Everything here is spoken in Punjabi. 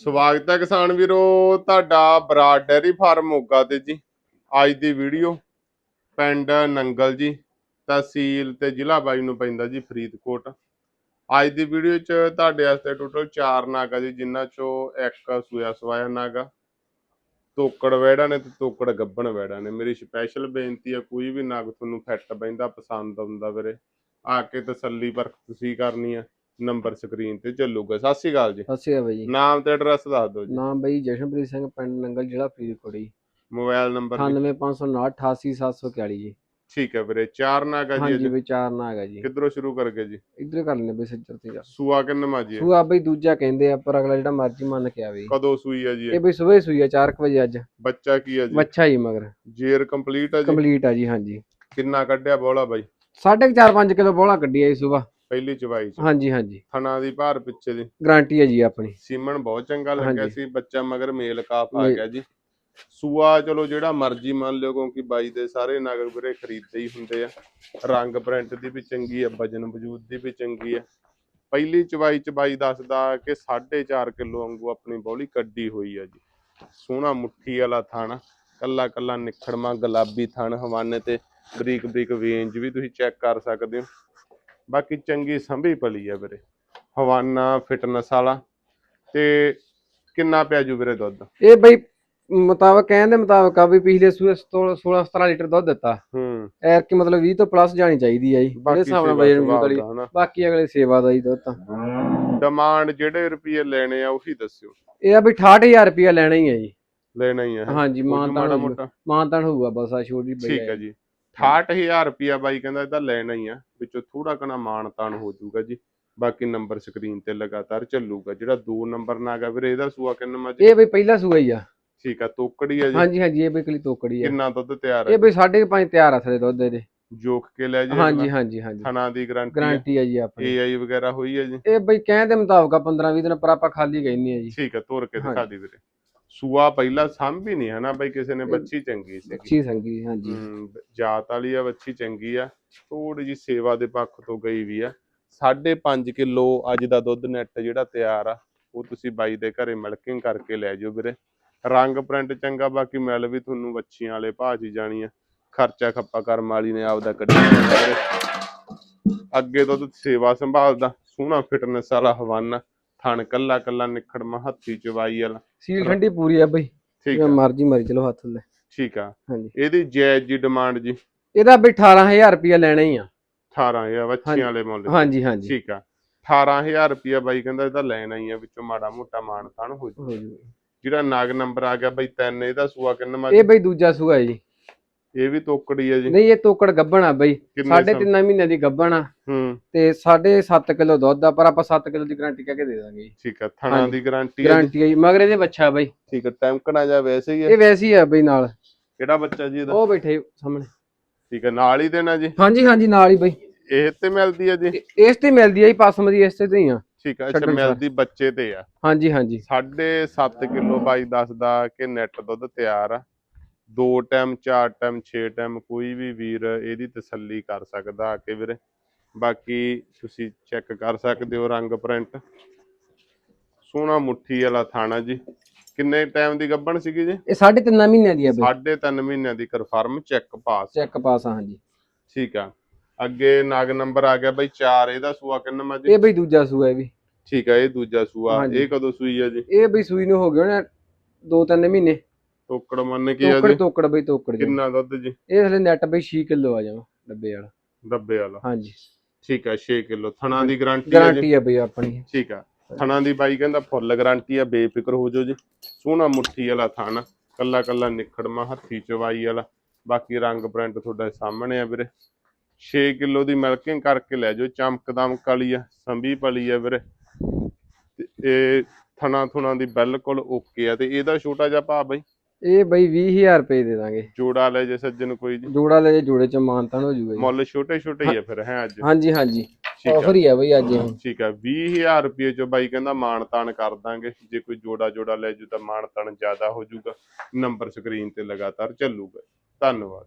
ਸਵਾਗਤ ਹੈ ਕਿਸਾਨ ਵੀਰੋ, ਤੁਹਾਡਾ ਬਰਾਡ ਡੈਰੀ ਫਾਰਮ ਮੋਗਾ ਤੇ ਜੀ। ਅੱਜ ਦੀ ਵੀਡੀਓ ਪਿੰਡ ਨੰਗਲ ਜੀ, ਤਹਿਸੀਲ ਤੇ ਜ਼ਿਲ੍ਹਾ ਬਾਈ ਨੂੰ ਪੈਂਦਾ ਜੀ, ਫਰੀਦਕੋਟ। ਅੱਜ ਦੀ ਵੀਡੀਓ 'ਚ ਤੁਹਾਡੇ ਵਾਸਤੇ ਟੋਟਲ 4 ਨਾਗਾ ਜੀ, ਜਿਨ੍ਹਾਂ ਚੋਂ ਇੱਕ ਸੂਆ ਸਵਾਇਆ ਨਾਗਾ, ਤੋਕੜ ਵੈੜਾ ਨੇ ਤੇ ਤੋਕੜ ਗੱਬਣ ਵੈੜਾ ਨੇ। ਮੇਰੀ ਸਪੈਸ਼ਲ ਬੇਨਤੀ ਹੈ, ਕੋਈ ਵੀ ਨਾਗ ਤੁਹਾਨੂੰ ਫਿੱਟ ਪੈਂਦਾ ਪਸੰਦ ਆਉਂਦਾ ਵੀਰੇ, ਆ ਕੇ ਤਸੱਲੀ ਪਰਖ ਤੁਸੀਂ ਕਰਨੀ ਆ। ਨੰਬਰ ਸਕਰੀਨ ਤੇ ਚੱਲੂਗਾ। ਸਤਿ ਸ਼੍ਰੀ ਅਕਾਲ ਜੀ। ਸਤਿ ਸ਼੍ਰੀ ਅਕਾਲ ਬਾਈ ਜੀ। ਨਾਮ ਤੇ ਐਡਰੈਸ ਦੱਸ ਦਿਓ ਜੀ। ਨਾਮ ਬਾਈ ਜਸ਼ਨਪ੍ਰੀਤ ਸਿੰਘ ਪਿੰਡ ਨੰਗਲ ਜ਼ਿਲ੍ਹਾ ਫਰੀਦਕੋਟ ਜੀ। ਮੋਬਾਈਲ ਨੰਬਰ ਜੀ 98559 88741 ਜੀ। ਠੀਕ ਹੈ ਵੀਰੇ ਚਾਰ ਨਾਗਾ ਜੀ ਹਾਂਜੀ ਬਈ ਚਾਰ ਨਾਗ ਜੀ। ਕਿੱਧਰੋਂ ਸ਼ੁਰੂ ਕਰਗੇ ਜੀ? ਇੱਧਰ ਕਰ ਲੈਣੇ ਬਈ ਸੱਜਰ ਤੇ ਜਾ। ਸੂਆ ਕਿੰਨਵਾਂ ਜੀ ਇਹ? ਸੂਆ ਬਈ ਦੂਜਾ ਕਹਿੰਦੇ ਆ ਪਰ ਅਗਲਾ ਜਿਹੜਾ ਮਰਜ਼ੀ ਮੰਨ ਕੇ ਆਵੇ। ਕਦੋਂ ਸੂਈ ਆ ਜੀ ਇਹ? ਇਹ ਬਈ ਸਵੇਰ ਸੂਈ ਆ 4 ਵਜੇ ਅੱਜ। ਬੱਚਾ ਕੀ ਆ ਜੀ? ਬੱਚਾ ਹੀ ਮਗਰ। ਜੇਰ ਕੰਪਲੀਟ ਆ ਜੀ? ਕੰਪਲੀਟ ਆ ਜੀ ਹਾਂਜੀ। ਕਿੰਨਾ ਕੱਢਿਆ ਬੋਲਾ ਬਾਈ? 4.5 5 ਕਿਲੋ ਬੋਲਾ ਕੱਢੀ ਆ ਜੀ ਸਵੇਰ। ਪਹਿਲੀ ਚਵਾਈ ਚ। ਹਾਂਜੀ ਹਾਂਜੀ। ਥਣਾ ਦੀ ਭਾਰ ਪਿੱਛੇ ਦੀ। ਗਾਰੰਟੀ ਹੈ ਜੀ ਆਪਣੀ। ਸੀਮਨ ਬਹੁਤ ਚੰਗਾ ਲੱਗਿਆ ਹਾਂਜੀ। ਸੀ ਬੱਚਾ ਮਗਰ ਮੇਲ ਕਾਫ ਆ ਗਿਆ ਜੀ। ਸੂਆ ਚਲੋ ਜਿਹੜਾ ਮਰਜ਼ੀ ਮੰਨ ਲਿਓ ਕਿਉਂਕਿ ਬਾਈ ਦੇ ਸਾਰੇ ਨਗਰ ਵੀਰੇ ਖਰੀਦਦੇ ਹੀ ਹੁੰਦੇ ਆ। ਰੰਗ ਪ੍ਰਿੰਟ ਦੀ ਵੀ ਚੰਗੀ ਆ ਵਜਨ ਵਜੂਦ ਦੀ ਵੀ ਚੰਗੀ ਆ। ਪਹਿਲੀ ਚਵਾਈ ਚ ਬਾਈ ਦੱਸਦਾ ਕਿ 4.5 ਕਿਲੋ ਵਾਂਗੂ ਆਪਣੀ ਬੋਲੀ ਕੱਢੀ ਹੋਈ ਆ ਜੀ। ਸੋਹਣਾ ਮੁੱਠੀ ਵਾਲਾ ਥਣ ਕੱਲਾ ਕੱਲਾ ਨਿਖੜਮਾ ਗੁਲਾਬੀ ਥਣ ਹਵਾਨੇ ਤੇ ਬਰੀਕ ਬਰੀਕ ਵੇਂਜ ਵੀ ਤੁਸੀਂ ਚੈੱਕ ਕਰ ਸਕਦੇ ਹੋ। ਬਾਕੀ ਚੰਗੀ ਸੰਭੀ ਪਲੀ ਆ ਵੀਰੇ। ਹਵਾਨਾ ਫਿਟਨੈਸ ਵਾਲਾ। ਤੇ ਕਿੰਨਾ ਪਿਆ ਜੂ ਵੀਰੇ ਦੁੱਧ? ਇਹ ਬਈ ਮੁਤਾਬਕ ਕਹਿਣ ਦੇ ਮੁਤਾਬਕ ਆ ਵੀ ਪਿਛਲੇ ਸੂਏ 16 17 ਲੀਟਰ ਦੁੱਧ ਦਿੱਤਾ। ਹੂੰ। ਐਰ ਕਿ ਮਤਲਬ 20 ਤੋਂ ਪਲੱਸ ਜਾਣੀ ਚਾਹੀਦੀ ਆ ਜੀ। ਬਾਕੀ ਹਿਸਾਬ ਨਾਲ ਵਜਨ ਸੁਭਾਅ ਵਾਲੀ ਬਾਕੀ ਅਗਲੇ ਸੇਵਾ ਦਾ ਹੀ ਦੁੱਧ ਤਾਂ ਡਿਮਾਂਡ ਜਿਹੜੇ ਰੁਪਏ ਲੈਣੇ ਆ ਉਹੀ ਦੱਸਿਓ। ਇਹ ਆ ਵੀ 68000 ਰੁਪਇਆ ਲੈਣਾ ਹੀ ਹੈ ਜੀ। ਲੈਣਾ ਹੀ ਆ? ਹਾਂਜੀ ਮਾਨਤਾਨ ਮਾਨਤਾਨ ਹੋਊਗਾ ਬਸ ਆ ਛੋਟੀ ਬਈ ਠੀਕ ਹੈ ਜੀ। 68000 ਰੁਪਿਆ ਬਾਈ ਕਹਿੰਦਾ ਇਹਦਾ ਲੈਣਾ ਹੀ ਆ ਵਿੱਚੋਂ ਥੋੜਾ ਕਣਾ ਮਾਨਤਾਨ ਹੋ ਜਾਊਗਾ ਜੀ ਬਾਕੀ ਨੰਬਰ ਸਕਰੀਨ ਤੇ ਲਗਾਤਾਰ ਚੱਲੂਗਾ ਜਿਹੜਾ ਦੋ ਨੰਬਰ ਨਾ ਹੈਗਾ ਵੀਰੇ ਇਹਦਾ ਸੂਆ ਕਿੰਨਾ ਜੀ ਇਹ ਬਈ ਪਹਿਲਾ ਸੂਆ ਹੀ ਆ। ਠੀਕ ਆ ਤੋਕੜੀ ਆ ਜੀ? ਹਾਂਜੀ ਹਾਂਜੀ ਇਹ ਬਈ ਕਲੀ ਤੋਕੜੀ ਆ। ਕਿੰਨਾ ਦੁੱਧ ਤਿਆਰ ਇਹ ਹੈ ਬਈ 5.5 ਤਿਆਰ ਆ ਥਲੇ ਦੁੱਧ ਇਹਦੇ। ਜੋਖ ਕੇ ਲੈ ਜੀ ਹਾਂਜੀ ਹਾਂਜੀ ਹਾਂਜੀ। ਥਣਾ ਦੀ ਗਾਰੰਟੀ ਗਾਰੰਟੀ ਆ ਜੀ ਆਪਣੀ। ਏਆਈ ਵਗੈਰਾ ਹੋਈ ਹੈ ਜੀ? ਇਹ ਬਈ ਕਹਿਣ ਦੇ ਮੁਤਾਬਕ ਆ 15 20 ਦਿਨ ਪਰ ਆਪਾਂ ਖਾਲੀ ਗਈ ਆ ਜੀ। ਠੀਕ ਹੈ ਤੋਰ ਕੇ ਦਿਖਾ। ਦੀ ਵੀਰੇ। ਸੂਆ ਪਹਿਲਾਂ ਸਾਂਭੀ ਨਹੀਂ ਹੈ ਨਾ ਬਾਈ ਕਿਸੇ ਨੇ ਬੱਚੀ ਚੰਗੀ ਸੀ ਅੱਛੀ ਸੰਗੀ ਹਾਂਜੀ। ਜਾਤ ਵਾਲੀ ਆ ਬੱਚੀ ਚੰਗੀ ਆ ਥੋੜੀ ਜੀ ਸੇਵਾ ਦੇ ਪੱਖ ਤੋਂ ਗਈ ਵੀ ਆ। 5.5 ਕਿਲੋ ਅੱਜ ਦਾ ਦੁੱਧ ਨੈਟ ਜਿਹੜਾ ਤਿਆਰ ਆ ਉਹ ਤੁਸੀਂ ਬਾਈ ਦੇ ਘਰੇ ਮਿਲਕਿੰਗ ਕਰਕੇ ਲੈ ਜਾਓ ਵੀਰੇ। ਰੰਗ ਪ੍ਰਿੰਟ ਚੰਗਾ ਬਾਕੀ ਮਿਲ ਵੀ ਤੁਹਾਨੂੰ ਬੱਚੀਆਂ ਵਾਲੇ ਭਾਅ 'ਚ ਹੀ ਜਾਣੀ ਆ ਖਰਚਾ ਖੱਪਾ ਕਰਮ ਵਾਲੀ ਨੇ ਆਪਦਾ ਕੱਢਿਆ ਅੱਗੇ ਤੋਂ ਸੇਵਾ ਸੰਭਾਲਦਾ ਸੋਹਣਾ ਫਿਟਨੈਸ ਵਾਲਾ ਹਵਾਨਾ। ਥਣ ਕੱਲਾ ਕੱਲਾ ਨਿਖੜਮਾ ਹੱਥੀ ਚਵਾਈ ਵਾਲਾ। ਸੀਲ ਠੰਡੀ ਪੂਰੀ ਆ ਬਈ। ਠੀਕ ਆ। ਮਰਜ਼ੀ ਮਰੀ ਚਲੋ ਹੱਥ ਲੈ। ਠੀਕ ਆ। ਹਾਂਜੀ। ਇਹਦੀ ਜਾਇਜ਼ ਜੀ ਡਿਮਾਂਡ ਜੀ? ਇਹਦਾ ਬਈ 18000 ਰੁਪਇਆ ਲੈਣਾ ਹੀ ਆ। 18000 ਬੱਚੀਆਂ ਵਾਲੇ ਮੁੱਲ। ਹਾਂਜੀ ਹਾਂਜੀ। ਠੀਕ ਆ। 18000 ਰੁਪਿਆ ਬਾਈ ਕਹਿੰਦਾ ਇਹਦਾ ਲੈਣਾ ਹੀ ਆ ਵਿੱਚੋਂ ਮਾੜਾ ਮੋਟਾ ਮਾਨ ਤਾਨ ਹੋ ਜੂ ਹੋ ਜੂ। ਜਿਹੜਾ ਨਾਗ ਨੰਬਰ ਆ ਗਿਆ ਬਾਈ ਤਿੰਨ ਇਹਦਾ ਸੂਆ ਕਿੰਨਾ ਇਹ ਬਈ ਦੂਜਾ ਸੂਆ ਹੈ ਜੀ। ਇਹ ਵੀ ਤੋਕੜੀ ਆ ਜੀ। ਨਹੀਂ ਇਹ ਤੋਕੜ ਗੱਬਣ ਆ ਬਈ। ਕਿੰਨੇ ਸਾਢੇ ਸਮ- ਤਿੰਨ ਮਹੀਨੇ ਦੀ ਗੱਬਣ ਆ। ਹੂੰ। ਤੇ ਸਾਢੇ 7 ਕਿਲੋ ਦੁੱਧ ਆ ਪਰ ਆਪਾਂ 7 ਕਿਲੋ ਦੀ ਗਾਰੰਟੀ ਕਹਿ ਕੇ ਦੇ ਦਾਂਗੇ ਠੀਕ ਆ ਥਣਾ। ਦੀ ਗਾਰੰਟੀ ਆ ਗਾਰੰਟੀ ਹੈ ਜੀ ਮਗਰ ਇਹਦੇ ਬੱਚਾ ਬਈ। ਠੀਕ ਆ ਟੈਂਕਣਾ ਜਾਂ ਵੈਸੇ ਹੀ ਆ। ਇਹ ਵੈਸੀ ਹੀ ਆ ਬਈ ਨਾਲ। ਕਿਹੜਾ ਬੱਚਾ ਜੀ ਇਹਦਾ? ਉਹ ਬੈਠੇ ਸਾਹਮਣੇ। ਠੀਕ ਆ ਨਾਲ ਹੀ ਦੇਣਾ ਜੀ? ਹਾਂਜੀ ਹਾਂਜੀ ਨਾਲ ਹੀ ਬਈ। ਇਹ ਤੇ ਮਿਲਦੀ ਆ ਜੀ? ਇਸ ਤੇ ਮਿਲਦੀ ਆ ਜੀ ਪਸਮ ਦੀ ਇਸ ਤੇ ਹੀ ਆ। ਠੀਕ ਆ ਅੱਛਾ। ਮਿਲਦੀ ਬੱਚੇ ਤੇ ਆ। ਹਾਂਜੀ ਹਾਂਜੀ। 7.5 ਕਿਲੋ ਬਾਈ ਦੱਸਦਾ ਕਿ ਨੈਟ ਦੁੱਧ ਤਿਆਰ ਆ। ਦੋ ਟਾਈਮ ਚਾਰ ਟਾਈਮ 6 ਟਾਈਮ ਕੋਈ ਵੀ ਵੀਰ ਇਹਦੀ ਤਸੱਲੀ ਕਰ ਸਕਦਾ ਆ ਕੇ ਵੀਰੇ। ਬਾਕੀ ਤੁਸੀਂ ਚੈੱਕ ਕਰ ਸਕਦੇ ਹੋ ਰੰਗ ਪ੍ਰਿੰਟ। ਸੋਹਣਾ ਮੁੱਠੀ ਵਾਲਾ ਥਾਣਾ ਜੀ। ਕਿੰਨੇ ਟਾਈਮ ਦੀ ਗੱਭਣ ਸੀਗੀ ਜੀ? ਇਹ ਸਾਢੇ ਤਿੰਨ ਮਹੀਨਿਆਂ ਦੀ ਆ ਬਈ। ਸਾਢੇ ਤਿੰਨ ਮਹੀਨਿਆਂ ਦੀ confirm check pass check pass ਆ ਹਾਂਜੀ। ਠੀਕ ਆ। ਅੱਗੇ ਨਾਗ ਨੰਬਰ ਆ ਗਿਆ ਬਾਈ 4 ਇਹਦਾ ਸੂਆ ਕਿੰਨਾ ਜੀ? ਇਹ ਬਈ ਦੂਜਾ ਸੂਆ ਇਹ ਵੀ। ਠੀਕ ਆ ਇਹ ਦੂਜਾ ਸੂਆ। ਇਹ ਕਦੋਂ ਸੂਈ ਆ ਜੀ? ਇਹ ਬਈ ਸੂਈ ਨੂੰ ਹੋ ਗਏ ਹੋਣੇ ਦੋ ਤਿੰਨ ਮਹੀਨੇ। ਟੋਕੜ ਮੰਨ ਕੇ ਆ ਤੋਕੜ ਜੀ। ਤੋਕੜ ਬਈ ਤੋਕੜ ਜੀ। ਕਿੰਨਾ ਦੁੱਧ ਜੀ? ਇਹ ਹਲੇ ਨੈਟ ਬਈ 6 ਕਿਲੋ ਆ ਜਾਵਾ ਡੱਬੇ ਵਾਲਾ। ਡੱਬੇ ਵਾਲਾ। ਹਾਂਜੀ। ਠੀਕ ਆ 6 ਕਿਲੋ। ਥਣਾ ਦੀ ਗਾਰੰਟੀ ਹੈ ਜੀ। ਗਾਰੰਟੀ ਆ ਬਈ ਆਪਣੀ। ਠੀਕ ਆ। ਥਣਾ ਦੀ ਬਾਈ ਕਹਿੰਦਾ ਫੁੱਲ ਗਾਰੰਟੀ ਆ ਬੇਫਿਕਰ ਹੋ ਜਾਓ ਜੀ। ਸੋਹਣਾ ਮੁੱਠੀ ਵਾਲਾ ਥਣ ਕੱਲਾ ਕੱਲਾ ਨਿਖੜਮਾ ਹੱਥੀ ਚਵਾਈ ਵਾਲਾ। ਬਾਕੀ ਰੰਗ ਪ੍ਰਿੰਟ ਤੁਹਾਡੇ ਸਾਹਮਣੇ ਆ ਵੀਰੇ। 6 ਕਿਲੋ ਦੀ ਮਿਲਕਿੰਗ ਕਰਕੇ ਲੈ ਜਾਓ ਚਮਕਦਮ ਕਾਲੀ ਆ ਸੰਭੀ ਪਲੀ ਆ ਵੀਰੇ। ਤੇ ਇਹ ਥਣਾ ਥੁਣਾ ਦੀ ਬਿਲਕੁਲ ਓਕੇ ਆ। ਤੇ ਇਹਦਾ ਛੋਟਾ ਜਿਹਾ ਭਾ ਬਾਈ ਇਹ ਬਈ 20000 ਰੁਪਏ ਦੇ ਦਾਂਗੇ। ਜੋੜਾ ਲੈ ਜੇ ਸੱਜਣ ਕੋਈ ਜੀ। ਜੋੜਾ ਲੈ ਜੇ ਜੋੜੇ ਚ ਮਾਨਤਾਨ ਹੋ ਜੂਗਾ ਜੀ। ਮੁੱਲ ਛੋਟੇ ਛੋਟੇ ਹੀ ਆ ਫਿਰ ਹੈ ਅੱਜ। ਹਾਂਜੀ ਹਾਂਜੀ। ਠੀਕ ਆ। ਆਫਰ ਹੀ ਆ ਬਈ ਅੱਜ ਇਹ। ਠੀਕ ਆ 20000 ਰੁਪਏ ਚੋਂ ਬਾਈ ਕਹਿੰਦਾ ਮਾਣ ਤਾਣ ਕਰ ਦਾਂਗੇ। ਜੇ ਕੋਈ ਜੋੜਾ ਜੋੜਾ ਲੈ ਜੂ ਤਾਂ ਮਾਣ ਤਾਣ ਜ਼ਿਆਦਾ ਹੋ ਜਾਊਗਾ ਨੰਬਰ ਸਕਰੀਨ ਤੇ ਲਗਾਤਾਰ ਚੱਲੂਗਾ। ਧੰਨਵਾਦ।